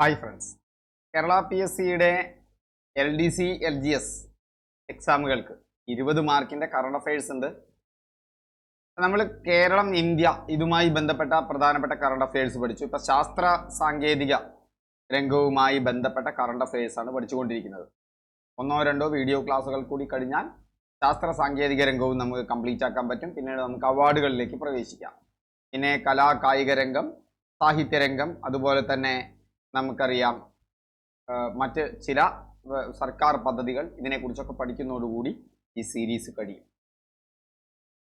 Hi friends Kerala P S സിയുടെ L D C L G S എക്സാമുകൾക്ക് ഇരുപത് മാർക്കിന്റെ current affairs ഉണ്ട്. നമ്മൾ കേരളം ഇന്ത്യ ഇതുമായി ബന്ധപ്പെട്ട പ്രധാനപ്പെട്ട കറണ്ട് അഫയേഴ്സ് പഠിച്ചു. ഇപ്പം ശാസ്ത്ര സാങ്കേതിക രംഗവുമായി ബന്ധപ്പെട്ട കറണ്ട് അഫയേഴ്സാണ് പഠിച്ചുകൊണ്ടിരിക്കുന്നത്. ഒന്നോ രണ്ടോ വീഡിയോ ക്ലാസ്സുകൾ കൂടി കഴിഞ്ഞാൽ ശാസ്ത്ര സാങ്കേതിക രംഗവും നമുക്ക് കംപ്ലീറ്റ് ആക്കാൻ പറ്റും. പിന്നീട് നമുക്ക് അവാർഡുകളിലേക്ക് പ്രവേശിക്കാം. പിന്നെ കലാ കായിക രംഗം സാഹിത്യരംഗം അതുപോലെ തന്നെ നമുക്കറിയാം. മറ്റ് ചില സർക്കാർ പദ്ധതികൾ ഇതിനെക്കുറിച്ചൊക്കെ പഠിക്കുന്നതോടുകൂടി ഈ സീരീസ് കഴിയും.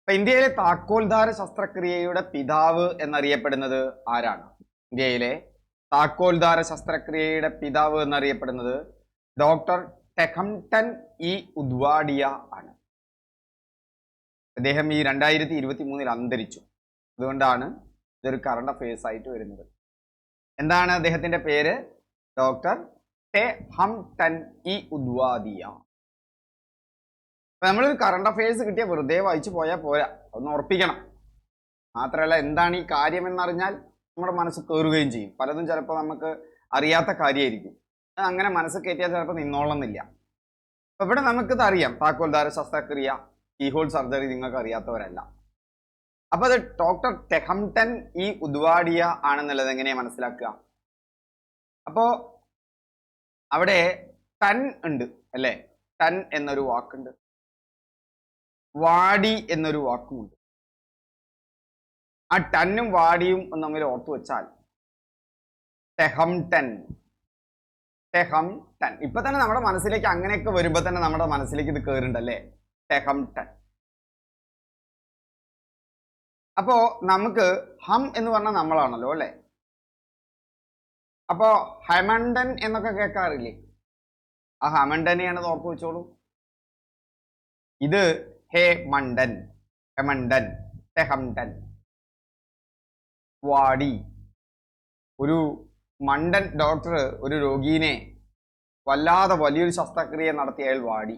അപ്പൊ ഇന്ത്യയിലെ താക്കോൽദാര ശസ്ത്രക്രിയയുടെ പിതാവ് എന്നറിയപ്പെടുന്നത് ആരാണ്? ഇന്ത്യയിലെ താക്കോൽദാര ശസ്ത്രക്രിയയുടെ പിതാവ് എന്നറിയപ്പെടുന്നത് ഡോക്ടർ ടെഹംടൻ ഇ ഉദ്വാഡിയ ആണ്. അദ്ദേഹം ഈ രണ്ടായിരത്തി ഇരുപത്തി മൂന്നിൽ അന്തരിച്ചു. അതുകൊണ്ടാണ് ഇതൊരു കറണ്ട് അഫയേഴ്സ് ആയിട്ട് വരുന്നത്. എന്താണ് അദ്ദേഹത്തിന്റെ പേര്? ഡോക്ടർ ടെ ഹം ടൻ ഇ ഉദ്വാദിയ. നമ്മളൊരു കറണ്ട് അഫയേഴ്സ് കിട്ടിയ വെറുതെ വായിച്ചു പോയാൽ പോരാ. ഒന്ന് ഉറപ്പിക്കണം. മാത്രമല്ല എന്താണ് ഈ കാര്യം എന്നറിഞ്ഞാൽ നമ്മുടെ മനസ്സ് കയറുകയും ചെയ്യും. പലതും ചിലപ്പോൾ നമുക്ക് അറിയാത്ത കാര്യമായിരിക്കും അങ്ങനെ മനസ്സ് കയറ്റിയാൽ ചിലപ്പോൾ നിന്നോളന്നില്ല. അപ്പൊ ഇവിടെ നമുക്കിത് അറിയാം താക്കോൽദാര ശസ്ത്രക്രിയ കീഹോൾ സർജറി നിങ്ങൾക്ക് അറിയാത്തവരല്ല അപ്പൊ അത് ഡോക്ടർ ടെഹംടൻ ഈ ഉദ്വാടിയ ആണെന്നുള്ളത് എങ്ങനെയാ മനസ്സിലാക്കുക? അപ്പോ അവിടെ ടൻ ഉണ്ട് അല്ലെ? ടൻ എന്നൊരു വാക്കുണ്ട്. വാടി എന്നൊരു വാക്കുമുണ്ട്. ആ ടന്നും വാടിയും ഒന്ന് തമ്മിൽ ഓർത്തു വെച്ചാൽ ടെഹംടൻ ടെഹം ടൻ ഇപ്പൊ തന്നെ നമ്മുടെ മനസ്സിലേക്ക് അങ്ങനെയൊക്കെ വരുമ്പോ തന്നെ നമ്മുടെ മനസ്സിലേക്ക് ഇത് കേറുണ്ടല്ലേ ടെഹം ടൻ അപ്പോ നമുക്ക് ഹം എന്ന് പറഞ്ഞാൽ നമ്മളാണല്ലോ അല്ലേ? അപ്പോ ഹെമണ്ടൻ എന്നൊക്കെ കേൾക്കാറില്ലേ? ആ ഹെമണ്ടനെയാണ് ഓർത്ത് വെച്ചോളൂ. ഇത് ഹേ മണ്ടൻ ഹെമണ്ടൻ ഹെഹംഡൻ വാടി. ഒരു മണ്ടൻ ഡോക്ടർ ഒരു രോഗീനെ വല്ലാതെ വലിയൊരു ശസ്ത്രക്രിയ നടത്തിയ അയാൾ വാടി.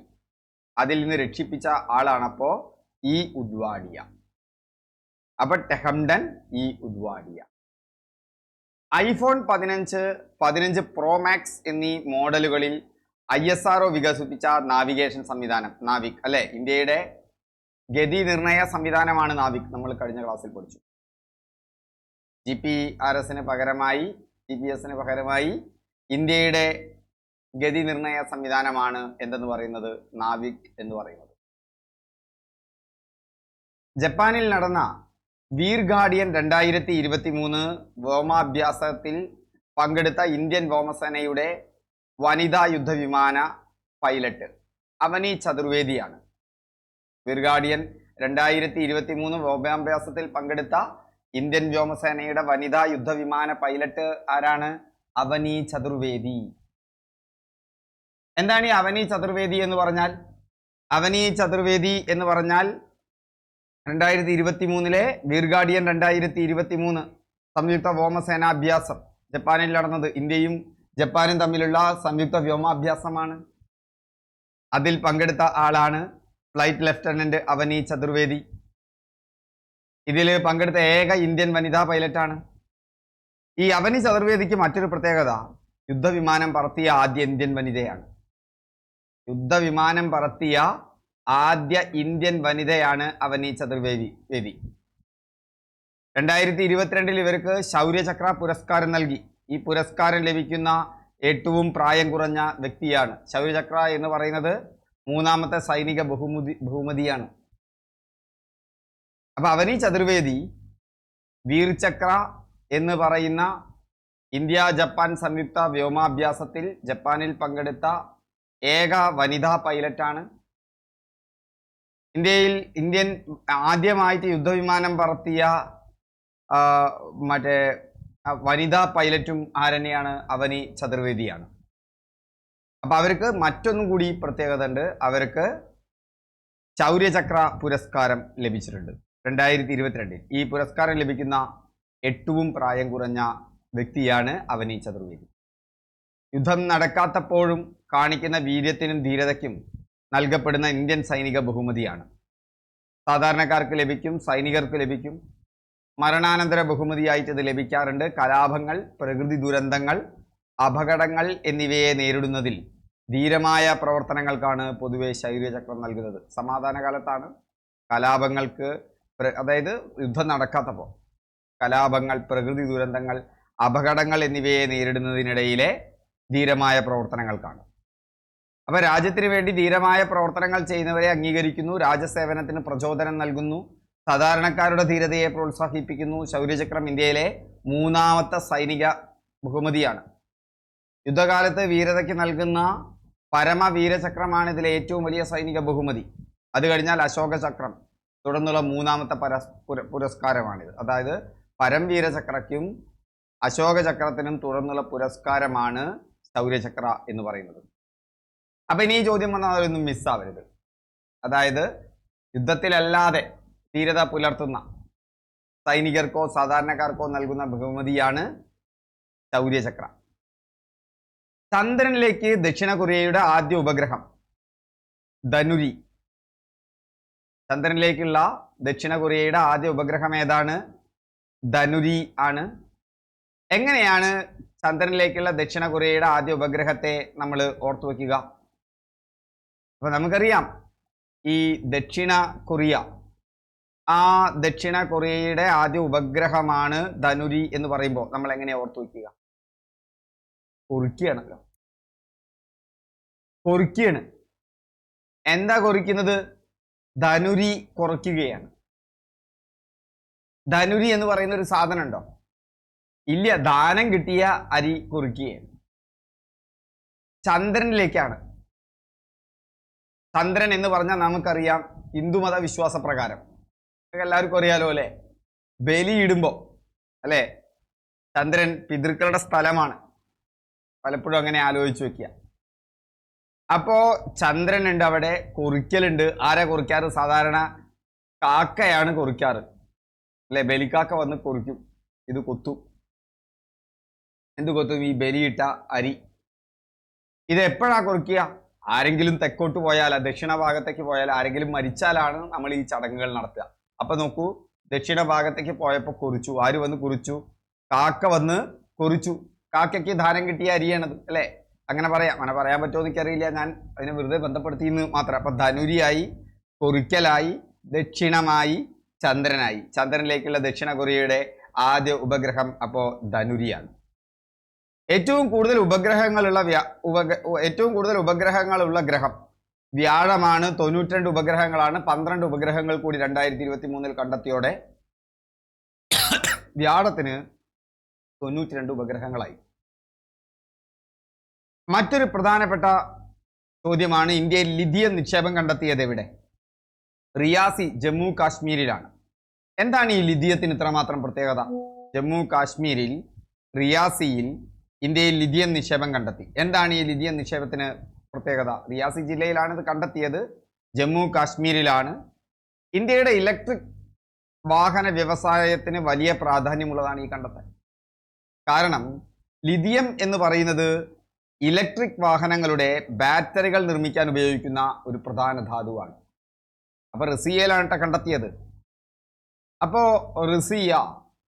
അതിൽ നിന്ന് രക്ഷിപ്പിച്ച ആളാണപ്പോ ഈ ഉദ്വാടിയ അപ്പൊ ടെഹംഡൻ ഈ ഉദ്വാടിയ ഐഫോൺ പതിനഞ്ച് പതിനഞ്ച് പ്രോ മാക്സ് എന്നീ മോഡലുകളിൽ ഐ എസ് ആർ വികസിപ്പിച്ച നാവിഗേഷൻ സംവിധാനം നാവിക് അല്ലെ? ഇന്ത്യയുടെ ഗതി നിർണയ സംവിധാനമാണ് നാവിക് നമ്മൾ കഴിഞ്ഞ ക്ലാസ്സിൽ പഠിച്ചു. ജി പി ആർ എസിന് പകരമായി ജി പി എസിന് പകരമായി ഇന്ത്യയുടെ ഗതി നിർണയ സംവിധാനമാണ് എന്തെന്ന് പറയുന്നത്? നാവിക് എന്ന് പറയുന്നത്. ജപ്പാനിൽ നടന്ന വീർ ഗാർഡിയൻ രണ്ടായിരത്തി ഇരുപത്തി മൂന്ന് വ്യോമാഭ്യാസത്തിൽ പങ്കെടുത്ത ഇന്ത്യൻ വ്യോമസേനയുടെ വനിതാ യുദ്ധവിമാന പൈലറ്റ്. അവനി ചതുർവേദിയാണ്. വീർ ഗാർഡിയൻ രണ്ടായിരത്തി ഇരുപത്തി മൂന്ന് വ്യോമാഭ്യാസത്തിൽ പങ്കെടുത്ത ഇന്ത്യൻ വ്യോമസേനയുടെ വനിതാ യുദ്ധവിമാന പൈലറ്റ് ആരാണ്? അവനി ചതുർവേദി. എന്താണ് ഈ അവനി ചതുർവേദി എന്ന് പറഞ്ഞാൽ? അവനി ചതുർവേദി എന്ന് പറഞ്ഞാൽ രണ്ടായിരത്തി ഇരുപത്തി മൂന്നിലെ വീർഗാർഡിയൻ രണ്ടായിരത്തി ഇരുപത്തി മൂന്ന് സംയുക്ത വ്യോമസേനാഭ്യാസം. ജപ്പാനിൽ നടന്നത് ഇന്ത്യയും ജപ്പാനും തമ്മിലുള്ള സംയുക്ത വ്യോമാഭ്യാസമാണ്. അതിൽ പങ്കെടുത്ത ആളാണ് ഫ്ലൈറ്റ് ലെഫ്റ്റനന്റ് അവനി ചതുർവേദി. ഇതിൽ പങ്കെടുത്ത ഏക ഇന്ത്യൻ വനിതാ പൈലറ്റാണ്. ഈ അവനി ചതുർവേദിക്ക് മറ്റൊരു പ്രത്യേകത യുദ്ധവിമാനം പറത്തിയ ആദ്യ ഇന്ത്യൻ വനിതയാണ്. യുദ്ധവിമാനം പറത്തിയ ആദ്യ ഇന്ത്യൻ വനിതയാണ് അവനി ചതുർവേദി വേദി. രണ്ടായിരത്തി ഇരുപത്തിരണ്ടിൽ ഇവർക്ക് ശൗര്യചക്ര പുരസ്കാരം നൽകി. ഈ പുരസ്കാരം ലഭിക്കുന്ന ഏറ്റവും പ്രായം കുറഞ്ഞ വ്യക്തിയാണ്. ശൗര്യചക്ര എന്ന് പറയുന്നത് മൂന്നാമത്തെ സൈനിക ബഹുമതി ബഹുമതിയാണ്. അപ്പൊ അവനി ചതുർവേദി വീർചക്ര എന്ന് പറയുന്ന ഇന്ത്യ ജപ്പാൻ സംയുക്ത വ്യോമാഭ്യാസത്തിൽ ജപ്പാനിൽ പങ്കെടുത്ത ഏക വനിതാ പൈലറ്റാണ് ഇന്ത്യയിൽ ഇന്ത്യൻ ആദ്യമായിട്ട് യുദ്ധവിമാനം പറത്തിയ മറ്റേ വനിതാ പൈലറ്റും ആരനെയാണ് അവനി ചതുർവേദിയാണ്. അപ്പൊ അവർക്ക് മറ്റൊന്നും കൂടി പ്രത്യേകത ഉണ്ട്. അവർക്ക് ചൗര്യചക്ര പുരസ്കാരം ലഭിച്ചിട്ടുണ്ട്. രണ്ടായിരത്തി ഇരുപത്തിരണ്ടിൽ ഈ പുരസ്കാരം ലഭിക്കുന്ന ഏറ്റവും പ്രായം കുറഞ്ഞ വ്യക്തിയാണ് അവനി ചതുർവേദി. യുദ്ധം നടക്കാത്തപ്പോഴും കാണിക്കുന്ന വീര്യത്തിനും ധീരതയ്ക്കും നൽകപ്പെടുന്ന ഇന്ത്യൻ സൈനിക ബഹുമതിയാണ്. സാധാരണക്കാർക്ക് ലഭിക്കും സൈനികർക്ക് ലഭിക്കും. മരണാനന്തര ബഹുമതിയായിട്ട് ഇത് ലഭിക്കാറുണ്ട്. കലാപങ്ങൾ പ്രകൃതി ദുരന്തങ്ങൾ അപകടങ്ങൾ എന്നിവയെ നേരിടുന്നതിൽ ധീരമായ പ്രവർത്തനങ്ങൾക്കാണ് പൊതുവെ ശൗര്യചക്രം നൽകുന്നത്. സമാധാന കാലത്താണ് കലാപങ്ങൾക്ക് അതായത് യുദ്ധം നടക്കാത്തപ്പോൾ കലാപങ്ങൾ പ്രകൃതി ദുരന്തങ്ങൾ അപകടങ്ങൾ എന്നിവയെ നേരിടുന്നതിനിടയിലെ ധീരമായ പ്രവർത്തനങ്ങൾക്കാണ്. അപ്പൊ രാജ്യത്തിന് വേണ്ടി ധീരമായ പ്രവർത്തനങ്ങൾ ചെയ്യുന്നവരെ അംഗീകരിക്കുന്നു രാജ്യസേവനത്തിന് പ്രചോദനം നൽകുന്നു സാധാരണക്കാരുടെ ധീരതയെ പ്രോത്സാഹിപ്പിക്കുന്നു. ശൗര്യചക്രം ഇന്ത്യയിലെ മൂന്നാമത്തെ സൈനിക ബഹുമതിയാണ്. യുദ്ധകാലത്ത് വീരതയ്ക്ക് നൽകുന്ന പരമവീരചക്രമാണ് ഇതിലെ ഏറ്റവും വലിയ സൈനിക ബഹുമതി. അത് കഴിഞ്ഞാൽ അശോക ചക്രം തുടർന്നുള്ള മൂന്നാമത്തെ പരസ് പുര പുരസ്കാരമാണിത്. അതായത് പരംവീരചക്രയ്ക്കും അശോക ചക്രത്തിനും തുടർന്നുള്ള പുരസ്കാരമാണ് ശൗര്യചക്ര എന്ന് പറയുന്നത്. അപ്പൊ ഇനി ഈ ചോദ്യം വന്നാൽ അതൊന്നും മിസ്സാവരുത് അതായത് യുദ്ധത്തിലല്ലാതെ ധീരത പുലർത്തുന്ന സൈനികർക്കോ സാധാരണക്കാർക്കോ നൽകുന്ന ബഹുമതിയാണ് ശൗര്യചക്ര. ചന്ദ്രനിലേക്ക് ദക്ഷിണ കൊറിയയുടെ ആദ്യ ഉപഗ്രഹം ധനുരി. ചന്ദ്രനിലേക്കുള്ള ദക്ഷിണ കൊറിയയുടെ ആദ്യ ഉപഗ്രഹം ഏതാണ്? ധനുരി ആണ്. എങ്ങനെയാണ് ചന്ദ്രനിലേക്കുള്ള ദക്ഷിണ കൊറിയയുടെ ആദ്യ ഉപഗ്രഹത്തെ നമ്മൾ ഓർത്തു വെക്കുക അപ്പൊ നമുക്കറിയാം ഈ ദക്ഷിണ കൊറിയ. ആ ദക്ഷിണ കൊറിയയുടെ ആദ്യ ഉപഗ്രഹമാണ് ധനുരി എന്ന് പറയുമ്പോൾ നമ്മൾ എങ്ങനെ ഓർത്തു വയ്ക്കുക കുറിക്കുകയാണല്ലോ കൊറിക്കുകയാണ് എന്താ കൊറിക്കുന്നത്? ധനുരി കുറയ്ക്കുകയാണ്. ധനുരി എന്ന് പറയുന്ന ഒരു സാധനം ഉണ്ടോ? ഇല്ല ദാനം കിട്ടിയ അരി കുറിക്കുകയാണ്. ചന്ദ്രനിലേക്കാണ്. ചന്ദ്രൻ എന്ന് പറഞ്ഞാൽ നമുക്കറിയാം ഹിന്ദുമത വിശ്വാസ പ്രകാരം എല്ലാവർക്കും അറിയാലോ അല്ലെ? ബലിയിടുമ്പോ അല്ലേ? ചന്ദ്രൻ പിതൃക്കളുടെ സ്ഥലമാണ്. പലപ്പോഴും അങ്ങനെ ആലോചിച്ച് വെക്കുക. അപ്പോ ചന്ദ്രൻ ഉണ്ട് അവിടെ കുറിക്കലുണ്ട്. ആരാ കുറിക്കാറ്? സാധാരണ കാക്കയാണ് കുറിക്കാറ്. അല്ലെ? ബലിക്കാക്ക വന്ന് കുറിക്കും. ഇത് കൊത്തും. എന്ത് കൊത്തും? ഈ ബലിയിട്ട അരി. ഇത് എപ്പോഴാ കുറിക്കുക? ആരെങ്കിലും തെക്കോട്ട് പോയാൽ ദക്ഷിണ ഭാഗത്തേക്ക് പോയാൽ ആരെങ്കിലും മരിച്ചാലാണ് നമ്മൾ ഈ ചടങ്ങുകൾ നടത്തുക. അപ്പൊ നോക്കൂ ദക്ഷിണ ഭാഗത്തേക്ക് പോയപ്പോൾ കുറിച്ചു. ആര് വന്ന് കുറിച്ചു? കാക്ക വന്ന് കുറിച്ചു. കാക്കയ്ക്ക് ധാരം കിട്ടിയ അരിയാണത് അല്ലേ? അങ്ങനെ പറയാം. അങ്ങനെ പറയാൻ പറ്റുമോ എനിക്കറിയില്ല. ഞാൻ അതിനെ വെറുതെ ബന്ധപ്പെടുത്തിയെന്ന് മാത്രം. അപ്പൊ ധനുരിയായി കുറിക്കലായി ദക്ഷിണമായി ചന്ദ്രനായി. ചന്ദ്രനിലേക്കുള്ള ദക്ഷിണ കൊറിയയുടെ ആദ്യ ഉപഗ്രഹം അപ്പോ ധനുരിയാണ്. ഏറ്റവും കൂടുതൽ ഉപഗ്രഹങ്ങളുള്ള വ്യാ ഉപഗ്ര ഏറ്റവും കൂടുതൽ ഉപഗ്രഹങ്ങളുള്ള ഗ്രഹം വ്യാഴമാണ്. തൊണ്ണൂറ്റിരണ്ട് ഉപഗ്രഹങ്ങളാണ്. പന്ത്രണ്ട് ഉപഗ്രഹങ്ങൾ കൂടി രണ്ടായിരത്തി ഇരുപത്തി മൂന്നിൽ കണ്ടെത്തിയോടെ വ്യാഴത്തിന് തൊണ്ണൂറ്റിരണ്ട് ഉപഗ്രഹങ്ങളായി. മറ്റൊരു പ്രധാനപ്പെട്ട ചോദ്യമാണ് ഇന്ത്യയിൽ ലിഥിയം നിക്ഷേപം കണ്ടെത്തിയത് എവിടെ? റിയാസി ജമ്മു കാശ്മീരിലാണ്. എന്താണ് ഈ ലിഥിയത്തിന് ഇത്രമാത്രം പ്രത്യേകത? ജമ്മു കാശ്മീരിൽ റിയാസിയിൽ ഇന്ത്യയിൽ ലിഥിയം നിക്ഷേപം കണ്ടെത്തി. എന്താണ് ഈ ലിഥിയം നിക്ഷേപത്തിന് പ്രത്യേകത? റിയാസി ജില്ലയിലാണ് ഇത് കണ്ടെത്തിയത്. ജമ്മു കാശ്മീരിലാണ്. ഇന്ത്യയുടെ ഇലക്ട്രിക് വാഹന വ്യവസായത്തിന് വലിയ പ്രാധാന്യമുള്ളതാണ് ഈ കണ്ടെത്തൽ. കാരണം ലിഥിയം എന്ന് പറയുന്നത് ഇലക്ട്രിക് വാഹനങ്ങളുടെ ബാറ്ററികൾ നിർമ്മിക്കാൻ ഉപയോഗിക്കുന്ന ഒരു പ്രധാന ധാതുവാണ്. അപ്പൊ റിസിയയിലാണ് കണ്ടെത്തിയത്. അപ്പോ റിസിയ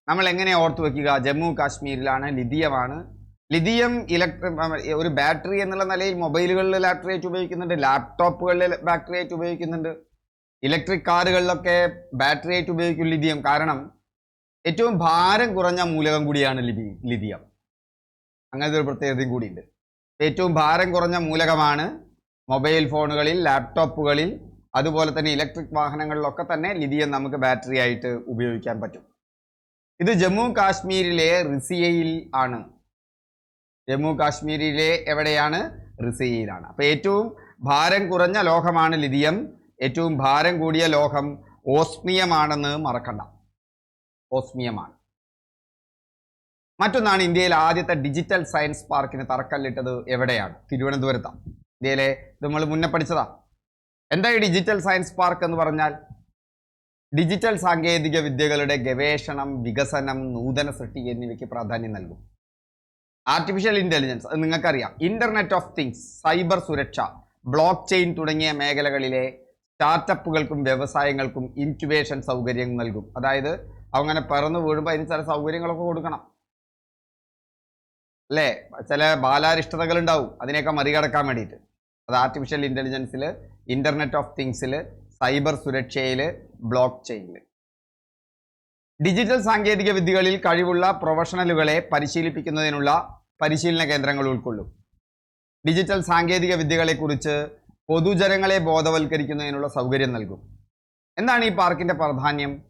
നമ്മൾ എങ്ങനെ ഓർത്തു വെക്കുക ജമ്മു കാശ്മീരിലാണ് ലിഥിയമാണ്. ലിഥിയം ഇലക്ട്രി ഒരു ബാറ്ററി എന്നുള്ള നിലയിൽ മൊബൈലുകളിൽ ബാറ്ററി ആയിട്ട് ഉപയോഗിക്കുന്നുണ്ട് ലാപ്ടോപ്പുകളിൽ ബാറ്ററി ആയിട്ട് ഉപയോഗിക്കുന്നുണ്ട്. ഇലക്ട്രിക് കാറുകളിലൊക്കെ ബാറ്ററി ആയിട്ട് ഉപയോഗിക്കും ലിഥിയം. കാരണം ഏറ്റവും ഭാരം കുറഞ്ഞ മൂലകം കൂടിയാണ് ലിഥി ലിഥിയം. അങ്ങനത്തെ ഒരു പ്രത്യേകതയും കൂടിയുണ്ട്. ഏറ്റവും ഭാരം കുറഞ്ഞ മൂലകമാണ് മൊബൈൽ ഫോണുകളിൽ ലാപ്ടോപ്പുകളിൽ അതുപോലെ തന്നെ ഇലക്ട്രിക് വാഹനങ്ങളിലൊക്കെ തന്നെ ലിഥിയം നമുക്ക് ബാറ്ററി ആയിട്ട് ഉപയോഗിക്കാൻ പറ്റും. ഇത് ജമ്മു കാശ്മീരിലെ റിസിയയിൽ ആണ്. ജമ്മു കാശ്മീരിലെ എവിടെയാണ്? റിസയിലാണ്. അപ്പോൾ ഏറ്റവും ഭാരം കുറഞ്ഞ ലോഹമാണ് ലിഥിയം ഏറ്റവും ഭാരം കൂടിയ ലോഹം ഓസ്മിയമാണെന്ന് മറക്കണ്ട. ഓസ്മിയമാണ്. മറ്റൊന്നാണ് ഇന്ത്യയിൽ ആദ്യത്തെ ഡിജിറ്റൽ സയൻസ് പാർക്കിന് തറക്കല്ലിട്ടത് എവിടെയാണ്? തിരുവനന്തപുരത്താണ് ഇന്ത്യയിലെ നമ്മൾ മുന്നേ പഠിച്ചതാ. എന്താ ഈ ഡിജിറ്റൽ സയൻസ് പാർക്ക് എന്ന് പറഞ്ഞാൽ? ഡിജിറ്റൽ സാങ്കേതിക വിദ്യകളുടെ ഗവേഷണം വികസനം നൂതന സൃഷ്ടി എന്നിവയ്ക്ക് പ്രാധാന്യം നൽകും. ആർട്ടിഫിഷ്യൽ ഇന്റലിജൻസ് അത് നിങ്ങൾക്കറിയാം. ഇന്റർനെറ്റ് ഓഫ് തിങ്സ് സൈബർ സുരക്ഷ ബ്ലോക്ക് ചെയിൻ തുടങ്ങിയ മേഖലകളിലെ സ്റ്റാർട്ടപ്പുകൾക്കും വ്യവസായങ്ങൾക്കും ഇൻക്യുബേഷൻ സൗകര്യം നൽകും. അതായത് അങ്ങനെ പറന്നു വീഴുമ്പോൾ അതിന് ചില സൗകര്യങ്ങളൊക്കെ കൊടുക്കണം. അല്ലേ? ചില ബാലാരിഷ്ടതകൾ ഉണ്ടാവും അതിനെയൊക്കെ മറികടക്കാൻ വേണ്ടിയിട്ട്. അത് ആർട്ടിഫിഷ്യൽ ഇന്റലിജൻസിൽ ഇന്റർനെറ്റ് ഓഫ് തിങ്സിൽ സൈബർ സുരക്ഷയിൽ ബ്ലോക്ക് ചെയിനിൽ ഡിജിറ്റൽ സാങ്കേതിക വിദ്യകളിൽ കഴിവുള്ള പ്രൊഫഷണലുകളെ പരിശീലിപ്പിക്കുന്നതിനുള്ള പരിശീലന കേന്ദ്രങ്ങൾ ഉൾക്കൊള്ളും. ഡിജിറ്റൽ സാങ്കേതിക വിദ്യകളെക്കുറിച്ച് പൊതുജനങ്ങളെ ബോധവൽക്കരിക്കുന്നതിനുള്ള സൗകര്യം നൽകും. എന്താണ് ഈ പാർക്കിന്റെ പ്രാധാന്യം?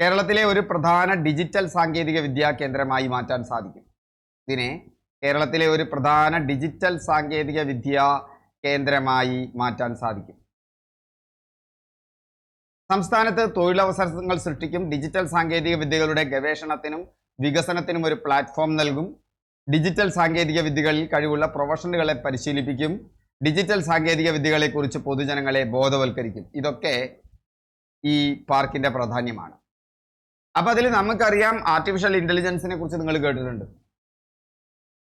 കേരളത്തിലെ ഒരു പ്രധാന ഡിജിറ്റൽ സാങ്കേതിക വിദ്യാ കേന്ദ്രമായി മാറ്റാൻ സാധിക്കും. ഇതിനെ കേരളത്തിലെ ഒരു പ്രധാന ഡിജിറ്റൽ സാങ്കേതിക വിദ്യാ കേന്ദ്രമായി മാറ്റാൻ സാധിക്കും. സംസ്ഥാനത്ത് തൊഴിലവസരങ്ങൾ സൃഷ്ടിക്കും ഡിജിറ്റൽ സാങ്കേതിക വിദ്യകളുടെ ഗവേഷണത്തിനും വികസനത്തിനും ഒരു പ്ലാറ്റ്ഫോം നൽകും. ഡിജിറ്റൽ സാങ്കേതിക വിദ്യകളിൽ കഴിവുള്ള പ്രൊഫഷണലുകളെ പരിശീലിപ്പിക്കും. ഡിജിറ്റൽ സാങ്കേതിക വിദ്യകളെക്കുറിച്ച് പൊതുജനങ്ങളെ ബോധവൽക്കരിക്കും. ഇതൊക്കെ ഈ പാർക്കിന്റെ പ്രാധാന്യമാണ്. അപ്പൊ അതിൽ നമുക്കറിയാം ആർട്ടിഫിഷ്യൽ ഇന്റലിജൻസിനെ കുറിച്ച് നിങ്ങൾ കേട്ടിട്ടുണ്ട്.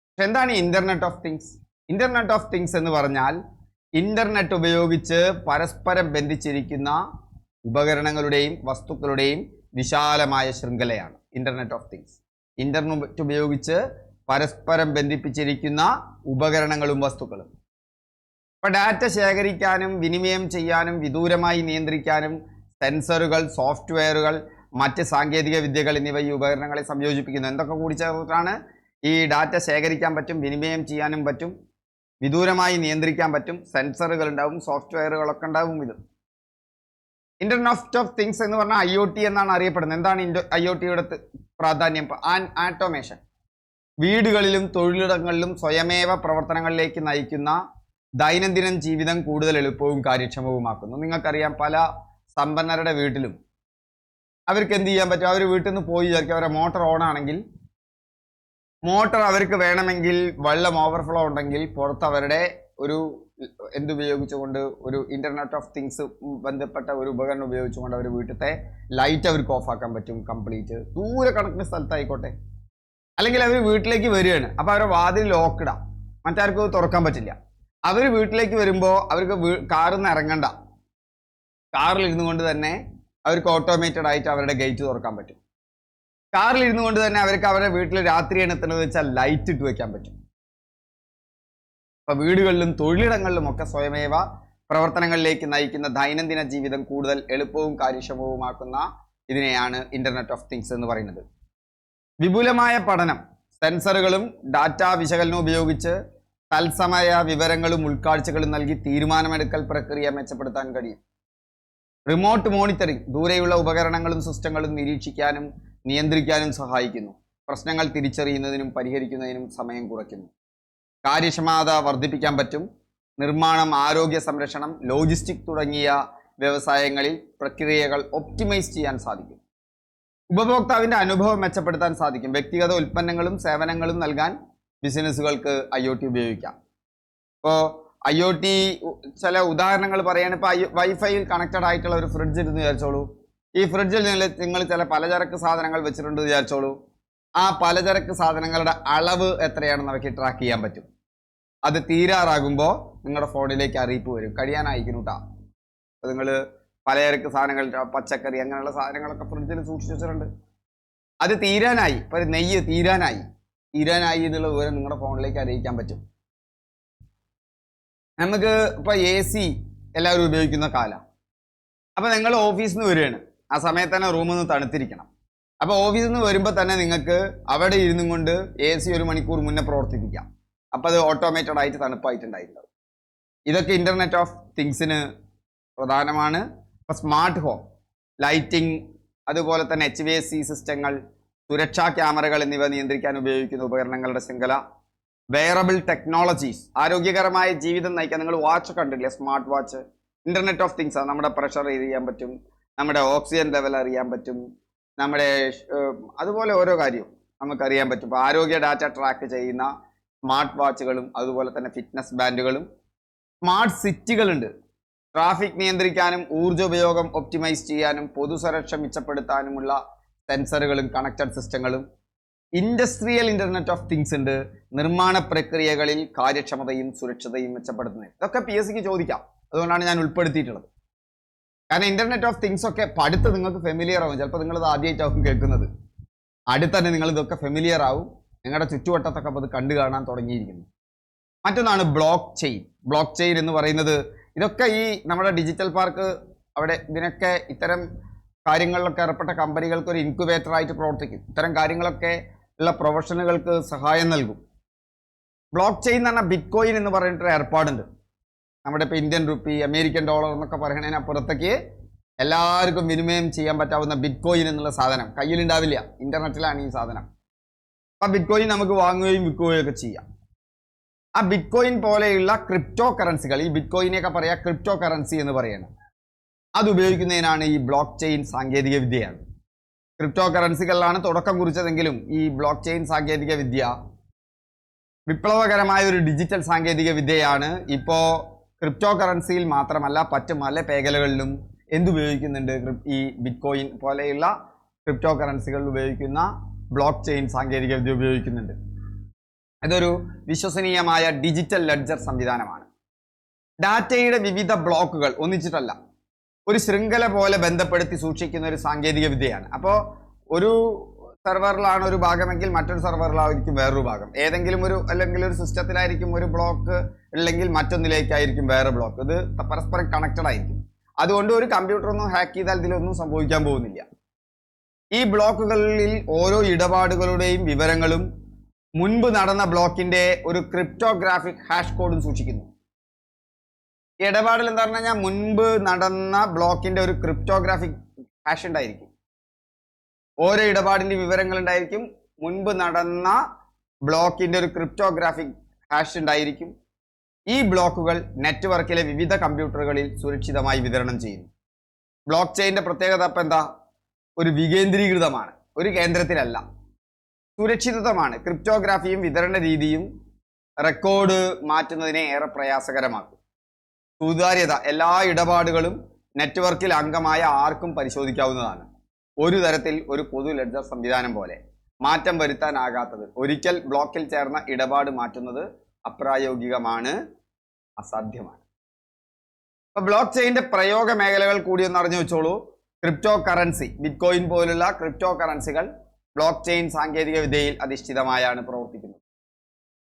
പക്ഷെ എന്താണ് internet of things internet of things എന്ന് പറഞ്ഞാൽ ഇന്റർനെറ്റ് ഉപയോഗിച്ച് പരസ്പരം ബന്ധിച്ചിരിക്കുന്ന ഉപകരണങ്ങളുടെയും വസ്തുക്കളുടെയും വിശാലമായ ശൃംഖലയാണ് ഇന്റർനെറ്റ് ഓഫ് തിങ്സ് ഇന്റർനെറ്റ് ഉപയോഗിച്ച് പരസ്പരം ബന്ധിപ്പിച്ചിരിക്കുന്ന ഉപകരണങ്ങളും വസ്തുക്കളും. ഇപ്പൊ ഡാറ്റ ശേഖരിക്കാനും വിനിമയം ചെയ്യാനും വിദൂരമായി നിയന്ത്രിക്കാനും സെൻസറുകൾ സോഫ്റ്റ്വെയറുകൾ മറ്റ് സാങ്കേതിക വിദ്യകൾ എന്നിവ ഈ ഉപകരണങ്ങളെ സംയോജിപ്പിക്കുന്നു. എന്തൊക്കെ കൂടി ചേർത്തിട്ടാണ് ഈ ഡാറ്റ ശേഖരിക്കാൻ പറ്റും വിനിമയം ചെയ്യാനും പറ്റും വിദൂരമായി നിയന്ത്രിക്കാൻ പറ്റും സെൻസറുകൾ ഉണ്ടാവും സോഫ്റ്റ്വെയറുകളൊക്കെ ഉണ്ടാവും ഇത്. ഇന്റർനെറ്റ് ഓഫ് തിങ്സ് എന്ന് പറഞ്ഞാൽ ഐ ഒ ടി എന്നാണ് അറിയപ്പെടുന്നത്. എന്താണ് ഇൻഡോ ഐ ഒ ടിയുടെ പ്രാധാന്യം? And automation. വീടുകളിലും തൊഴിലിടങ്ങളിലും സ്വയമേവ പ്രവർത്തനങ്ങളിലേക്ക് നയിക്കുന്ന ദൈനംദിനം ജീവിതം കൂടുതൽ എളുപ്പവും കാര്യക്ഷമവുമാക്കുന്നു. നിങ്ങൾക്കറിയാം പല സമ്പന്നരുടെ വീട്ടിലും അവർക്ക് എന്ത് ചെയ്യാൻ പറ്റും? അവർ വീട്ടിൽ നിന്ന് പോയി വിചാരിക്കും അവരുടെ മോട്ടർ ഓൺ ആണെങ്കിൽ മോട്ടർ അവർക്ക് വേണമെങ്കിൽ വെള്ളം ഓവർഫ്ലോ ഉണ്ടെങ്കിൽ പുറത്ത് അവരുടെ ഒരു എന്തുപയോഗിച്ചുകൊണ്ട് ഒരു ഇന്റർനെറ്റ് ഓഫ് തിങ്സ് ബന്ധപ്പെട്ട ഒരു ഉപകരണം ഉപയോഗിച്ചുകൊണ്ട് അവർ വീട്ടിലത്തെ ലൈറ്റ് അവർക്ക് ഓഫാക്കാൻ പറ്റും കംപ്ലീറ്റ് ദൂരെ കണക്കിന് സ്ഥലത്തായിക്കോട്ടെ. അല്ലെങ്കിൽ അവർ വീട്ടിലേക്ക് വരികയാണ് അപ്പോൾ അവരുടെ വാതിൽ ലോക്കിടാം മറ്റാർക്കും തുറക്കാൻ പറ്റില്ല. അവർ വീട്ടിലേക്ക് വരുമ്പോൾ അവർക്ക് കാറിൽ നിന്ന് ഇറങ്ങണ്ട. കാറിൽ ഇരുന്നു കൊണ്ട് തന്നെ അവർക്ക് ഓട്ടോമേറ്റഡ് ആയിട്ട് അവരുടെ ഗേറ്റ് തുറക്കാൻ പറ്റും. കാറിൽ ഇരുന്നു കൊണ്ട് തന്നെ അവർക്ക് അവരുടെ വീട്ടിൽ രാത്രി എണ്ണത്തിനെന്ന് വെച്ചാൽ ലൈറ്റ് ഇട്ട് വെക്കാൻ പറ്റും. അപ്പൊ വീടുകളിലും തൊഴിലിടങ്ങളിലും ഒക്കെ സ്വയമേവ പ്രവർത്തനങ്ങളിലേക്ക് നയിക്കുന്ന ദൈനംദിന ജീവിതം കൂടുതൽ എളുപ്പവും കാര്യക്ഷമവുമാക്കുന്ന ഇതിനെയാണ് ഇന്റർനെറ്റ് ഓഫ് തിങ്സ് എന്ന് പറയുന്നത്. വിപുലമായ പഠനം സെൻസറുകളും ഡാറ്റ വിശകലനവും ഉപയോഗിച്ച് തത്സമയ വിവരങ്ങളും ഉൾക്കാഴ്ചകളും നൽകി തീരുമാനമെടുക്കൽ പ്രക്രിയ മെച്ചപ്പെടുത്താൻ കഴിയും. റിമോട്ട് മോണിറ്ററിംഗ് ദൂരെയുള്ള ഉപകരണങ്ങളും സിസ്റ്റങ്ങളും നിരീക്ഷിക്കാനും നിയന്ത്രിക്കാനും സഹായിക്കുന്നു. പ്രശ്നങ്ങൾ തിരിച്ചറിയുന്നതിനും പരിഹരിക്കുന്നതിനും സമയം കുറയ്ക്കുന്നു. കാര്യക്ഷമത വർദ്ധിപ്പിക്കാൻ പറ്റും. നിർമ്മാണം ആരോഗ്യ സംരക്ഷണം ലോജിസ്റ്റിക് തുടങ്ങിയ വ്യവസായങ്ങളിൽ പ്രക്രിയകൾ ഒപ്റ്റിമൈസ് ചെയ്യാൻ സാധിക്കും. ഉപഭോക്താവിന്റെ അനുഭവം മെച്ചപ്പെടുത്താൻ സാധിക്കും. വ്യക്തിഗത ഉൽപ്പന്നങ്ങളും സേവനങ്ങളും നൽകാൻ ബിസിനസ്സുകൾക്ക് ഐ ഒ ടി ഉപയോഗിക്കാം. ഇപ്പോൾ ഐ ഒ ടി ചില ഉദാഹരണങ്ങൾ പറയുകയാണ് ഇപ്പോൾ വൈഫൈയിൽ കണക്റ്റഡ് ആയിട്ടുള്ള ഒരു ഫ്രിഡ്ജ് ഇരുന്ന് വിചാരിച്ചോളൂ. ഈ ഫ്രിഡ്ജിൽ നിങ്ങൾ ചില പലചരക്ക് സാധനങ്ങൾ വെച്ചിട്ടുണ്ട് വിചാരിച്ചോളൂ. ആ പലചരക്ക് സാധനങ്ങളുടെ അളവ് എത്രയാണെന്ന് അവയ്ക്ക് ട്രാക്ക് ചെയ്യാൻ പറ്റും. അത് തീരാറാകുമ്പോൾ നിങ്ങളുടെ ഫോണിലേക്ക് അറിയിപ്പ് വരും. കഴിയാനായിരിക്കും കേട്ടോ അപ്പോൾ നിങ്ങൾ പലചരക്ക് സാധനങ്ങൾ പച്ചക്കറി അങ്ങനെയുള്ള സാധനങ്ങളൊക്കെ ഫ്രിഡ്ജിൽ സൂക്ഷിച്ചു വെച്ചിട്ടുണ്ട്. അത് തീരാനായി. ഇപ്പൊ നെയ്യ് തീരാനായി. തീരാനായി എന്നുള്ള വിവരം നിങ്ങളുടെ ഫോണിലേക്ക് അറിയിക്കാൻ പറ്റും. നമുക്ക് ഇപ്പൊ എ സി എല്ലാവരും ഉപയോഗിക്കുന്ന കാലം. അപ്പൊ നിങ്ങൾ ഓഫീസിൽ നിന്ന് വരികയാണ്. ആ സമയത്ത് തന്നെ റൂമിൽ നിന്ന് തണുത്തിരിക്കണം. അപ്പൊ ഓഫീസിൽ നിന്ന് വരുമ്പോൾ തന്നെ നിങ്ങൾക്ക് അവിടെ ഇരുന്നും കൊണ്ട് എ സി ഒരു മണിക്കൂർ മുന്നേ പ്രവർത്തിപ്പിക്കാം. അപ്പൊ അത് ഓട്ടോമേറ്റഡ് ആയിട്ട് തണുപ്പായിട്ടുണ്ടായിട്ടുണ്ടാവും ഇതൊക്കെ ഇന്റർനെറ്റ് ഓഫ് തിങ്സിന് പ്രധാനമാണ്. ഇപ്പൊ സ്മാർട്ട് ഹോം ലൈറ്റിംഗ് അതുപോലെ തന്നെ എച്ച് വി എസ് സി സിസ്റ്റങ്ങൾ സുരക്ഷാ ക്യാമറകൾ എന്നിവ നിയന്ത്രിക്കാൻ ഉപയോഗിക്കുന്ന ഉപകരണങ്ങളുടെ ശൃംഖല വെയറബിൾ ടെക്നോളജീസ് ആരോഗ്യകരമായ ജീവിതം നയിക്കാൻ. നിങ്ങൾ വാച്ച് കണ്ടില്ലേ smart watch internet of things ആണ്. നമ്മുടെ പ്രഷർ അറിയാൻ പറ്റും നമ്മുടെ ഓക്സിജൻ ലെവൽ അറിയാൻ പറ്റും നമ്മുടെ അതുപോലെ ഓരോ കാര്യവും നമുക്കറിയാൻ പറ്റും. ഇപ്പോൾ ആരോഗ്യ ഡാറ്റ ട്രാക്ക് ചെയ്യുന്ന സ്മാർട്ട് വാച്ചുകളും അതുപോലെ തന്നെ ഫിറ്റ്നസ് ബാൻഡുകളും സ്മാർട്ട് സിറ്റികളുണ്ട് ട്രാഫിക് നിയന്ത്രിക്കാനും ഊർജ ഉപയോഗം ഒപ്റ്റിമൈസ് ചെയ്യാനും പൊതുസുരക്ഷ മെച്ചപ്പെടുത്താനുമുള്ള സെൻസറുകളും കണക്റ്റഡ് സിസ്റ്റങ്ങളും ഇൻഡസ്ട്രിയൽ ഇന്റർനെറ്റ് ഓഫ് തിങ്സ് ഉണ്ട്. നിർമ്മാണ പ്രക്രിയകളിൽ കാര്യക്ഷമതയും സുരക്ഷതയും മെച്ചപ്പെടുത്തുന്നത്. ഇതൊക്കെ പി എസ് സിക്ക് ചോദിക്കാം. അതുകൊണ്ടാണ് ഞാൻ ഉൾപ്പെടുത്തിയിട്ടുള്ളത്. കാരണം ഇന്റർനെറ്റ് ഓഫ് തിങ്സ് ഒക്കെ പഠിത്തം നിങ്ങൾക്ക് ഫെമിലിയർ ആവും. ചിലപ്പോൾ നിങ്ങൾ ഇത് ആദ്യമായിട്ടാവും കേൾക്കുന്നത്. അടുത്തന്നെ നിങ്ങൾ ഇതൊക്കെ ഫെമിലിയർ ആവും. നിങ്ങളുടെ ചുറ്റുവട്ടത്തൊക്കെ അത് കണ്ടു കാണാൻ തുടങ്ങിയിരിക്കുന്നു. മറ്റൊന്നാണ് ബ്ലോക്ക് ചെയിൻ. ബ്ലോക്ക് ചെയിൻ എന്ന് പറയുന്നത് ഇതൊക്കെ ഈ നമ്മുടെ ഡിജിറ്റൽ പാർക്ക് അവിടെ ഇതിനൊക്കെ ഇത്തരം കാര്യങ്ങളിലൊക്കെ ഏർപ്പെട്ട കമ്പനികൾക്ക് ഒരു ഇൻക്യുബേറ്ററായിട്ട് പ്രവർത്തിക്കും. ഇത്തരം കാര്യങ്ങളൊക്കെ ഉള്ള പ്രൊഫഷണലുകൾക്ക് സഹായം നൽകും. ബ്ലോക്ക് ചെയിൻ എന്ന് പറഞ്ഞാൽ ബിറ്റ് കോയിൻ എന്ന് പറഞ്ഞിട്ടൊരു ഏർപ്പാടുണ്ട്. നമ്മുടെ ഇപ്പോൾ ഇന്ത്യൻ റുപ്പി അമേരിക്കൻ ഡോളർ എന്നൊക്കെ പറയണതിനപ്പുറത്തേക്ക് എല്ലാവർക്കും വിനിമയം ചെയ്യാൻ പറ്റാവുന്ന ബിറ്റ് കോയിൻ എന്നുള്ള സാധനം. കയ്യിലുണ്ടാവില്ല. ഇന്റർനെറ്റിലാണ് ഈ സാധനം. അപ്പം ബിറ്റ് കോയിൻ നമുക്ക് വാങ്ങുകയും വിൽക്കുകയും ഒക്കെ ചെയ്യാം. ആ ബിറ്റ് കോയിൻ പോലെയുള്ള ക്രിപ്റ്റോ കറൻസികൾ ഈ ബിറ്റ് കോയിനെയൊക്കെ പറയാ ക്രിപ്റ്റോ കറൻസി എന്ന് പറയുന്നത് അത് ഉപയോഗിക്കുന്നതിനാണ് ഈ ബ്ലോക്ക് ചെയിൻ സാങ്കേതിക വിദ്യയാണ്. ക്രിപ്റ്റോ കറൻസികളിലാണ് തുടക്കം കുറിച്ചതെങ്കിലും ഈ ബ്ലോക്ക് ചെയിൻ സാങ്കേതിക വിദ്യ വിപ്ലവകരമായ ഒരു ഡിജിറ്റൽ സാങ്കേതിക വിദ്യയാണ്. ഇപ്പോൾ ക്രിപ്റ്റോ കറൻസിയിൽ മാത്രമല്ല മറ്റ് പല മേഖലകളിലും എന്തുപയോഗിക്കുന്നുണ്ട് ഈ ബിറ്റ്കോയിൻ പോലെയുള്ള ക്രിപ്റ്റോ കറൻസികളിൽ ഉപയോഗിക്കുന്ന ബ്ലോക്ക് ചെയിൻ സാങ്കേതികവിദ്യ ഉപയോഗിക്കുന്നുണ്ട്. ഇതൊരു വിശ്വസനീയമായ ഡിജിറ്റൽ ലെഡ്ജർ സംവിധാനമാണ്. ഡാറ്റയുടെ വിവിധ ബ്ലോക്കുകൾ ഒന്നിച്ചിട്ടല്ല ഒരു ശൃംഖല പോലെ ബന്ധപ്പെടുത്തി സൂക്ഷിക്കുന്ന ഒരു സാങ്കേതിക വിദ്യയാണ്. അപ്പോൾ ഒരു സെർവറിലാണ് ഒരു ഭാഗമെങ്കിൽ മറ്റൊരു സെർവറിലായിരിക്കും വേറൊരു ഭാഗം. ഏതെങ്കിലും ഒരു അല്ലെങ്കിൽ ഒരു സിസ്റ്റത്തിലായിരിക്കും ഒരു ബ്ലോക്ക് ഉള്ളെങ്കിൽ മറ്റൊന്നിലേക്കായിരിക്കും വേറെ ബ്ലോക്ക് ഇത് പരസ്പരം കണക്റ്റഡ് ആയിരിക്കും. അതുകൊണ്ട് ഒരു കമ്പ്യൂട്ടർ ഒന്നും ഹാക്ക് ചെയ്താൽ ഇതിലൊന്നും സംഭവിക്കാൻ പോകുന്നില്ല. ഈ ബ്ലോക്കുകളിൽ ഓരോ ഇടപാടുകളുടെയും വിവരങ്ങളും മുൻപ് നടന്ന ബ്ലോക്കിന്റെ ഒരു ക്രിപ്റ്റോഗ്രാഫിക് ഹാഷ് കോഡും സൂക്ഷിക്കുന്നു. ഇടപാടിൽ എന്താ പറഞ്ഞു കഴിഞ്ഞാൽ മുൻപ് നടന്ന ബ്ലോക്കിന്റെ ഒരു ക്രിപ്റ്റോഗ്രാഫിക് ഹാഷ് ഉണ്ടായിരിക്കും. ഓരോ ഇടപാടിന്റെ വിവരങ്ങൾ ഉണ്ടായിരിക്കും. മുൻപ് നടന്ന ബ്ലോക്കിന്റെ ഒരു ക്രിപ്റ്റോഗ്രാഫിക് ഹാഷ് ഉണ്ടായിരിക്കും. ഈ ബ്ലോക്കുകൾ നെറ്റ്വർക്കിലെ വിവിധ കമ്പ്യൂട്ടറുകളിൽ സുരക്ഷിതമായി വിതരണം ചെയ്യുന്നു. ബ്ലോക്ക് ചെയിന്റെ പ്രത്യേകത അപ്പം എന്താ? ഒരു വികേന്ദ്രീകൃതമാണ്. ഒരു കേന്ദ്രത്തിലല്ല. സുരക്ഷിതത്വമാണ്. ക്രിപ്റ്റോഗ്രാഫിയും വിതരണ രീതിയും റെക്കോർഡ് മാറ്റുന്നതിനെ ഏറെ പ്രയാസകരമാക്കും. സുതാര്യത എല്ലാ ഇടപാടുകളും നെറ്റ്വർക്കിൽ അംഗമായ ആർക്കും പരിശോധിക്കാവുന്നതാണ്. ഒരു തരത്തിൽ ഒരു പൊതു ലെഡ്ജർ സംവിധാനം പോലെ മാറ്റം വരുത്താനാകാത്തത്. ഒരിക്കൽ ബ്ലോക്കിൽ ചേർന്ന ഇടപാട് മാറ്റുന്നത് അപ്രായോഗികമാണ് അസാധ്യമാണ്. അപ്പൊ ബ്ലോക്ക് ചെയിന്റെ പ്രയോഗ മേഖലകൾ കൂടി ഒന്ന് അറിഞ്ഞു വെച്ചോളൂ. ക്രിപ്റ്റോ കറൻസി ബിറ്റ്കോയിൻ പോലുള്ള ക്രിപ്റ്റോ കറൻസികൾ ബ്ലോക്ക് ചെയിൻ സാങ്കേതിക വിദ്യയിൽ അധിഷ്ഠിതമായാണ് പ്രവർത്തിക്കുന്നത്.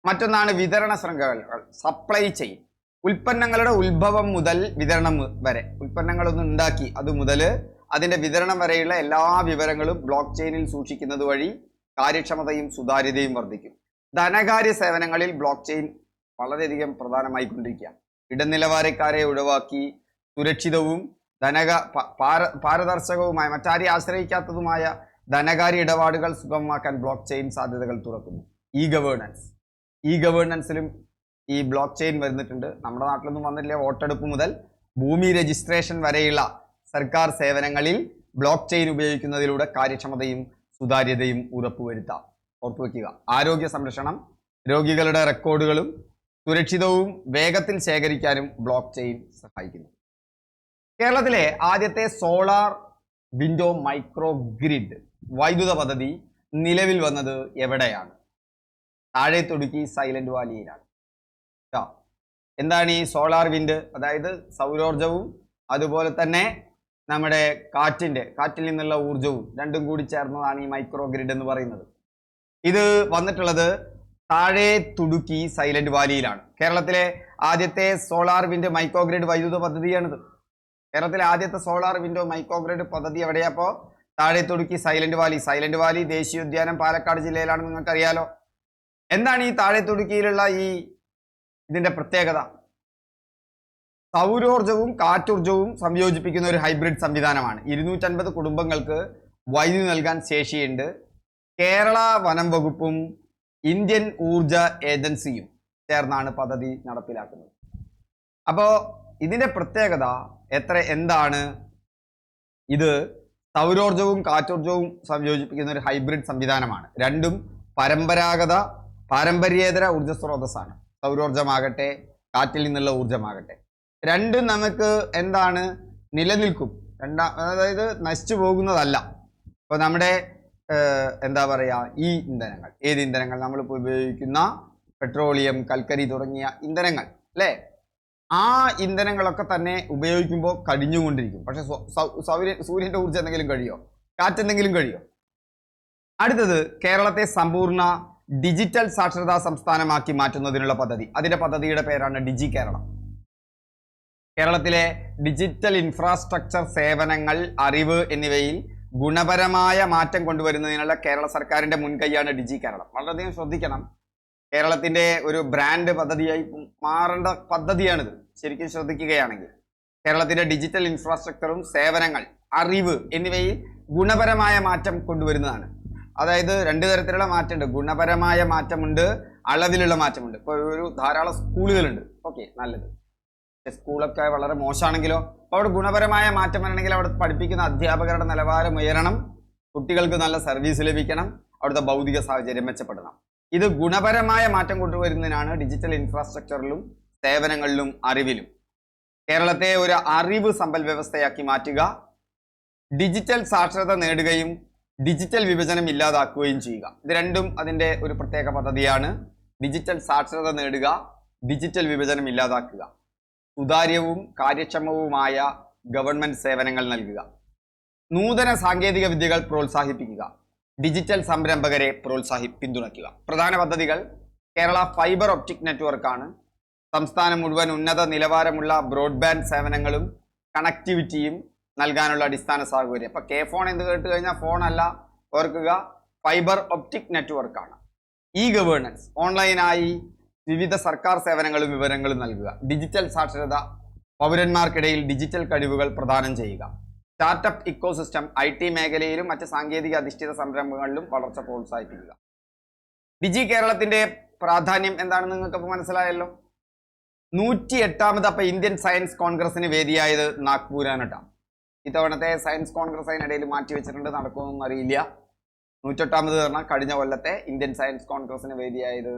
മറ്റൊന്നാണ് വിതരണ ശൃംഖലകൾ സപ്ലൈ ചെയിൻ ഉൽപ്പന്നങ്ങളുടെ ഉത്ഭവം മുതൽ വിതരണം വരെ. ഉൽപ്പന്നങ്ങളൊന്നും ഉണ്ടാക്കി അത് മുതൽ അതിന്റെ വിതരണം വരെയുള്ള എല്ലാ വിവരങ്ങളും ബ്ലോക്ക് ചെയിനിൽ സൂക്ഷിക്കുന്നത് വഴി കാര്യക്ഷമതയും സുതാര്യതയും വർദ്ധിക്കും. ധനകാര്യ സേവനങ്ങളിൽ ബ്ലോക്ക് ചെയിൻ വളരെയധികം പ്രധാനമായി കൊണ്ടിരിക്കുക ഇടനിലവാരക്കാരെ ഒഴിവാക്കി സുരക്ഷിതവും ധനക പാരദർശകവുമായ മറ്റാരെയും ആശ്രയിക്കാത്തതുമായ ധനകാര്യ ഇടപാടുകൾ സുഗമമാക്കാൻ ബ്ലോക്ക് ചെയിൻ സാധ്യതകൾ തുറക്കുന്നു. ഇ ഗവേണൻസ് ഇ ഗവേണൻസിലും ഈ ബ്ലോക്ക് ചെയിൻ വരുന്നിട്ടുണ്ട്. നമ്മുടെ നാട്ടിലൊന്നും വന്നില്ല. വോട്ടെടുപ്പ് മുതൽ ഭൂമി രജിസ്ട്രേഷൻ വരെയുള്ള സർക്കാർ സേവനങ്ങളിൽ ബ്ലോക്ക് ചെയിൻ ഉപയോഗിക്കുന്നതിലൂടെ കാര്യക്ഷമതയും സുതാര്യതയും ഉറപ്പുവരുത്താം. ഓർത്തുവെക്കുക. ആരോഗ്യ സംരക്ഷണം രോഗികളുടെ റെക്കോർഡുകളും സുരക്ഷിതവും വേഗത്തിൽ ശേഖരിക്കാനും ബ്ലോക്ക് ചെയിൻ സഹായിക്കുന്നു. കേരളത്തിലെ ആദ്യത്തെ സോളാർ വിൻഡോ മൈക്രോ ഗ്രിഡ് വൈദ്യുത പദ്ധതി നിലവിൽ വന്നത് എവിടെയാണ്? താഴെ തൊടുക്കി സൈലന്റ് വാലിയിലാണ്. എന്താണ് ഈ സോളാർ വിൻഡ്? അതായത് സൗരോർജവും അതുപോലെ തന്നെ നമ്മുടെ കാറ്റിന്റെ കാറ്റിൽ നിന്നുള്ള ഊർജവും രണ്ടും കൂടി ചേർന്നതാണ് ഈ മൈക്രോ ഗ്രിഡ് എന്ന് പറയുന്നത്. ഇത് വന്നിട്ടുള്ളത് താഴെ തുടുക്കി സൈലന്റ് വാലിയിലാണ്. കേരളത്തിലെ ആദ്യത്തെ സോളാർ വിൻഡ് മൈക്രോ ഗ്രിഡ് വൈദ്യുത പദ്ധതിയാണിത്. കേരളത്തിലെ ആദ്യത്തെ സോളാർ വിൻഡോ മൈക്രോ ഗ്രിഡ് പദ്ധതി എവിടെയാപ്പോ താഴെ തുടുക്കി സൈലന്റ് വാലി. സൈലന്റ് വാലി ദേശീയോദ്യാനം പാലക്കാട് ജില്ലയിലാണ് നിങ്ങൾക്കറിയാലോ. എന്താണ് ഈ താഴെ തുടുക്കിയിലുള്ള ഈ ഇതിന്റെ പ്രത്യേകത? സൗരോർജവും കാറ്റുർജവും സംയോജിപ്പിക്കുന്ന ഒരു ഹൈബ്രിഡ് സംവിധാനമാണ്. ഇരുന്നൂറ്റൻപത് കുടുംബങ്ങൾക്ക് വൈദ്യുതി നൽകാൻ ശേഷിയുണ്ട്. കേരള വനം വകുപ്പും ഇന്ത്യൻ ഊർജ ഏജൻസിയും ചേർന്നാണ് പദ്ധതി നടപ്പിലാക്കുന്നത്. അപ്പോൾ ഇതിന്റെ പ്രത്യേകത എത്ര? എന്താണ്? ഇത് സൗരോർജവും കാറ്റോർജവും സംയോജിപ്പിക്കുന്ന ഒരു ഹൈബ്രിഡ് സംവിധാനമാണ്. രണ്ടും പരമ്പരാഗത പാരമ്പര്യേതര ഊർജ സ്രോതസ്സാണ് സൗരോർജമാകട്ടെ കാറ്റിൽ നിന്നുള്ള ഊർജമാകട്ടെ രണ്ടും നമുക്ക് എന്താണ്? നിലനിൽക്കും. രണ്ടാ അതായത് നശിച്ചു പോകുന്നതല്ല. ഇപ്പോൾ നമ്മുടെ എന്താ പറയുക ഈ ഇന്ധനങ്ങൾ. ഏത് ഇന്ധനങ്ങൾ? നമ്മളിപ്പോൾ ഉപയോഗിക്കുന്ന പെട്രോളിയം കൽക്കരി തുടങ്ങിയ ഇന്ധനങ്ങൾ. അല്ലേ? ആ ഇന്ധനങ്ങളൊക്കെ തന്നെ ഉപയോഗിക്കുമ്പോൾ കടിഞ്ഞുകൊണ്ടിരിക്കും. പക്ഷെ സൂര്യന്റെ ഊർജം എന്തെങ്കിലും കഴിയോ? കാറ്റെന്തെങ്കിലും കഴിയോ? അടുത്തത് കേരളത്തെ സമ്പൂർണ ഡിജിറ്റൽ സാക്ഷരതാ സംസ്ഥാനമാക്കി മാറ്റുന്നതിനുള്ള പദ്ധതി. അതിന്റെ പദ്ധതിയുടെ പേരാണ് ഡിജി കേരളം. കേരളത്തിലെ ഡിജിറ്റൽ ഇൻഫ്രാസ്ട്രക്ചർ സേവനങ്ങൾ അറിവ് എന്നിവയിൽ ഗുണപരമായ മാറ്റം കൊണ്ടുവരുന്നതിനുള്ള കേരള സർക്കാരിന്റെ മുൻകൈയാണ് ഡിജി കേരളം. വളരെയധികം ശ്രദ്ധിക്കണം. കേരളത്തിന്റെ ഒരു ബ്രാൻഡ് പദ്ധതിയായി മാറേണ്ട പദ്ധതിയാണിത്. ശരിക്കും ശ്രദ്ധിക്കുകയാണെങ്കിൽ കേരളത്തിന്റെ ഡിജിറ്റൽ ഇൻഫ്രാസ്ട്രക്ചറും സേവനങ്ങൾ അറിവ് എന്നിവയിൽ ഗുണപരമായ മാറ്റം കൊണ്ടുവരുന്നതാണ്. അതായത് രണ്ട് തരത്തിലുള്ള മാറ്റമുണ്ട്. ഗുണപരമായ മാറ്റമുണ്ട് അളവിലുള്ള മാറ്റമുണ്ട്. ഇപ്പോൾ ഒരു ധാരാളം സ്കൂളുകളുണ്ട്. ഓക്കെ നല്ലത്. സ്കൂളൊക്കെ വളരെ മോശമാണെങ്കിലോ അപ്പോൾ അവിടെ ഗുണപരമായ മാറ്റം വരണമെങ്കിൽ അവിടെ പഠിപ്പിക്കുന്ന അധ്യാപകരുടെ നിലവാരം ഉയരണം കുട്ടികൾക്ക് നല്ല സർവീസ് ലഭിക്കണം അവിടുത്തെ ഭൗതിക സാഹചര്യം മെച്ചപ്പെടണം. ഇത് ഗുണപരമായ മാറ്റം കൊണ്ടുവരുന്നതിനാണ് ഡിജിറ്റൽ ഇൻഫ്രാസ്ട്രക്ചറിലും സേവനങ്ങളിലും അറിവിലും. കേരളത്തെ ഒരു അറിവ് സമ്പൽ വ്യവസ്ഥയാക്കി മാറ്റുക ഡിജിറ്റൽ സാക്ഷരത നേടുകയും ഡിജിറ്റൽ വിഭജനം ഇല്ലാതാക്കുകയും ചെയ്യുക. ഇത് രണ്ടും അതിന്റെ ഒരു പ്രത്യേക പദ്ധതിയാണ്. ഡിജിറ്റൽ സാക്ഷരത നേടുക ഡിജിറ്റൽ വിഭജനം ഇല്ലാതാക്കുക. സുതാര്യവും കാര്യക്ഷമവുമായ ഗവൺമെന്റ് സേവനങ്ങൾ നൽകുക. നൂതന സാങ്കേതിക വിദ്യകൾ പ്രോത്സാഹിപ്പിക്കുക. ഡിജിറ്റൽ സംരംഭകരെ പ്രോത്സാഹി പിന്തുണയ്ക്കുക. പ്രധാന പദ്ധതികൾ കേരള ഫൈബർ ഒപ്റ്റിക് നെറ്റ്വർക്കാണ്. സംസ്ഥാനം മുഴുവൻ ഉന്നത നിലവാരമുള്ള ബ്രോഡ്ബാൻഡ് സേവനങ്ങളും കണക്ടിവിറ്റിയും നൽകാനുള്ള അടിസ്ഥാന സൗകര്യം അപ്പോൾ കെ ഫോൺ എന്ന് കേട്ട് കഴിഞ്ഞാൽ ഫോൺ അല്ല ഓർക്കുക ഫൈബർ ഒപ്റ്റിക് നെറ്റ്വർക്കാണ്. ഇ ഗവേണൻസ് ഓൺലൈനായി വിവിധ സർക്കാർ സേവനങ്ങളും വിവരങ്ങളും നൽകുക. ഡിജിറ്റൽ സാക്ഷരത പൗരന്മാർക്കിടയിൽ ഡിജിറ്റൽ കഴിവുകൾ പ്രദാനം ചെയ്യുക. സ്റ്റാർട്ടപ്പ് ഇക്കോസിസ്റ്റം ഐ ടി മേഖലയിലും മറ്റ് സാങ്കേതിക അധിഷ്ഠിത സംരംഭങ്ങളിലും വളർച്ച പ്രോത്സാഹിപ്പിക്കുക. ഡിജി കേരളത്തിന്റെ പ്രാധാന്യം എന്താണെന്ന് നിങ്ങൾക്ക് ഇപ്പോൾ മനസ്സിലായല്ലോ? നൂറ്റി എട്ടാമത് അപ്പൊ ഇന്ത്യൻ സയൻസ് കോൺഗ്രസിന് വേദിയായത് നാഗ്പൂരാണ് കേട്ടോ ഇത്തവണത്തെ സയൻസ് കോൺഗ്രസ് അതിനിടയിൽ മാറ്റിവെച്ചിട്ടുണ്ട് നടക്കുമെന്നൊന്നും അറിയില്ല. നൂറ്റെട്ടാമത് പറഞ്ഞാൽ കഴിഞ്ഞ കൊല്ലത്തെ ഇന്ത്യൻ സയൻസ് കോൺഗ്രസിന് വേദിയായത്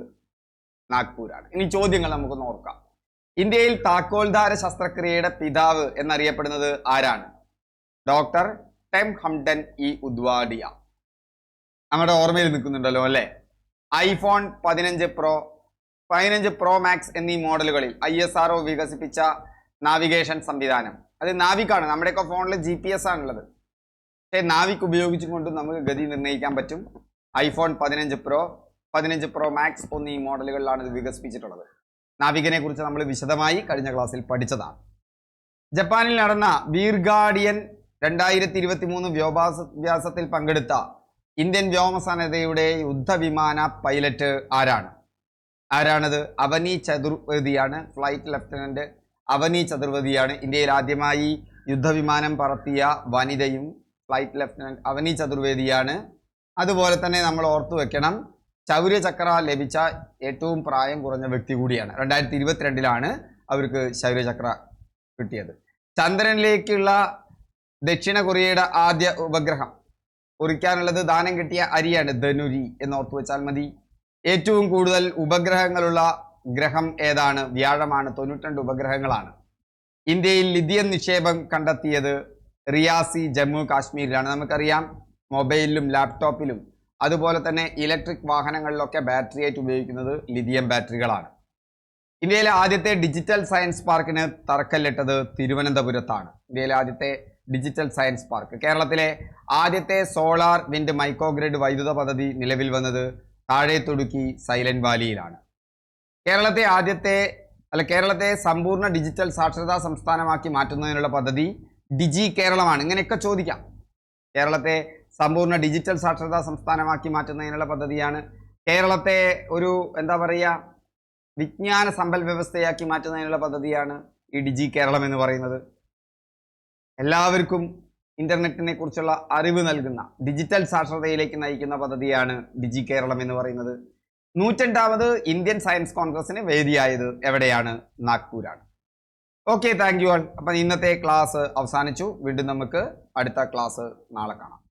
നാഗ്പൂരാണ്. ഇനി ചോദ്യങ്ങൾ നമുക്കൊന്ന് ഓർക്കാം. ഇന്ത്യയിൽ താക്കോൽദാര ശസ്ത്രക്രിയയുടെ പിതാവ് എന്നറിയപ്പെടുന്നത് ആരാണ്? Doctor Tehemton E Udwadia. നമ്മുടെ ഓർമ്മയിൽ നിൽക്കുന്നുണ്ടല്ലോ അല്ലേ? ഐഫോൺ പതിനഞ്ച് പ്രോ പതിനഞ്ച് പ്രോ മാക്സ് എന്നീ മോഡലുകളിൽ ഐ എസ് ആർ വികസിപ്പിച്ച നാവിഗേഷൻ സംവിധാനം. അത് നാവിക്കാണ് നമ്മുടെയൊക്കെ ഫോണിൽ ജി പി എസ് ആണുള്ളത്. പക്ഷേ നാവിക്ക് ഉപയോഗിച്ചുകൊണ്ട് നമുക്ക് ഗതി നിർണയിക്കാൻ പറ്റും. ഐഫോൺ പതിനഞ്ച് പ്രോ പതിനഞ്ച് പ്രോ മാക്സ് എന്നീ മോഡലുകളിലാണ് ഇത് വികസിപ്പിച്ചിട്ടുള്ളത്. നാവികനെ കുറിച്ച് നമ്മൾ വിശദമായി കഴിഞ്ഞ ക്ലാസ്സിൽ പഠിച്ചതാണ്. ജപ്പാനിൽ നടന്ന വീർ ഗാർഡിയൻ രണ്ടായിരത്തി ഇരുപത്തി മൂന്ന് വ്യോമാഭ്യാസത്തിൽ പങ്കെടുത്ത ഇന്ത്യൻ വ്യോമസേനയുടെ യുദ്ധവിമാന പൈലറ്റ് ആരാണ്? ആരാണത്? Avani ചതുർവേദിയാണ് flight lieutenant Avani ചതുർവേദിയാണ്. ഇന്ത്യയിൽ ആദ്യമായി യുദ്ധവിമാനം പറത്തിയ വനിതയും ഫ്ലൈറ്റ് ലഫ്റ്റനന്റ് അവനി ചതുർവേദിയാണ്. അതുപോലെ തന്നെ നമ്മൾ ഓർത്തു വെക്കണം ശൗര്യചക്ര ലഭിച്ച ഏറ്റവും പ്രായം കുറഞ്ഞ വ്യക്തി കൂടിയാണ്. രണ്ടായിരത്തി ഇരുപത്തിരണ്ടിലാണ് അവർക്ക് ശൗര്യചക്ര കിട്ടിയത്. ചന്ദ്രനിലേക്കുള്ള ദക്ഷിണ കൊറിയയുടെ ആദ്യ ഉപഗ്രഹം. കുറിക്കാനുള്ളത് ദാനം കിട്ടിയ അരിയാണ് ധനുരി എന്ന് ഓർത്തു വെച്ചാൽ മതി. ഏറ്റവും കൂടുതൽ ഉപഗ്രഹങ്ങളുള്ള ഗ്രഹം ഏതാണ്? വ്യാഴമാണ്. തൊണ്ണൂറ്റിരണ്ട് ഉപഗ്രഹങ്ങളാണ്. ഇന്ത്യയിൽ ലിഥിയം നിക്ഷേപം കണ്ടെത്തിയത് റിയാസി ജമ്മു കാശ്മീരിലാണ്. നമുക്കറിയാം മൊബൈലിലും ലാപ്ടോപ്പിലും അതുപോലെ തന്നെ ഇലക്ട്രിക് വാഹനങ്ങളിലൊക്കെ ബാറ്ററി ആയിട്ട് ഉപയോഗിക്കുന്നത് ലിഥിയം ബാറ്ററികളാണ്. ഇന്ത്യയിലെ ആദ്യത്തെ ഡിജിറ്റൽ സയൻസ് പാർക്കിന് തറക്കല്ലിട്ടത് തിരുവനന്തപുരത്താണ്. ഇന്ത്യയിലെ ആദ്യത്തെ ഡിജിറ്റൽ സയൻസ് പാർക്ക് കേരളത്തിലെ ആദ്യത്തെ സോളാർ വിൻഡ് മൈക്രോഗ്രിഡ് വൈദ്യുത പദ്ധതി നിലവിൽ വന്നത് താഴെത്തുടുക്കി സൈലന്റ് വാലിയിലാണ് കേരളത്തെ ആദ്യത്തെ അല്ല കേരളത്തെ സമ്പൂർണ ഡിജിറ്റൽ സാക്ഷരതാ സംസ്ഥാനമാക്കി മാറ്റുന്നതിനുള്ള പദ്ധതി ഡിജി കേരളമാണ്. ഇങ്ങനെയൊക്കെ ചോദിക്കാം. കേരളത്തെ സമ്പൂർണ ഡിജിറ്റൽ സാക്ഷരതാ സംസ്ഥാനമാക്കി മാറ്റുന്നതിനുള്ള പദ്ധതിയാണ് കേരളത്തെ ഒരു എന്താ പറയുക വിജ്ഞാന സമ്പൽ വ്യവസ്ഥയാക്കി മാറ്റുന്നതിനുള്ള പദ്ധതിയാണ് ഈ ഡിജി കേരളം എന്ന് പറയുന്നത്. എല്ലാവർക്കും ഇന്റർനെറ്റിനെ കുറിച്ചുള്ള അറിവ് നൽകുന്ന ഡിജിറ്റൽ സാക്ഷരതയിലേക്ക് നയിക്കുന്ന പദ്ധതിയാണ് ഡിജി കേരളം എന്ന് പറയുന്നത്. നൂറ്റെട്ടാമത് ഇന്ത്യൻ സയൻസ് കോൺഗ്രസിന് വേദിയായത് എവിടെയാണ്? നാഗ്പൂരാണ്. ഓക്കെ താങ്ക് യു ആൾ അപ്പം ഇന്നത്തെ ക്ലാസ് അവസാനിച്ചു. വീണ്ടും നമുക്ക് അടുത്ത ക്ലാസ് നാളെ കാണാം.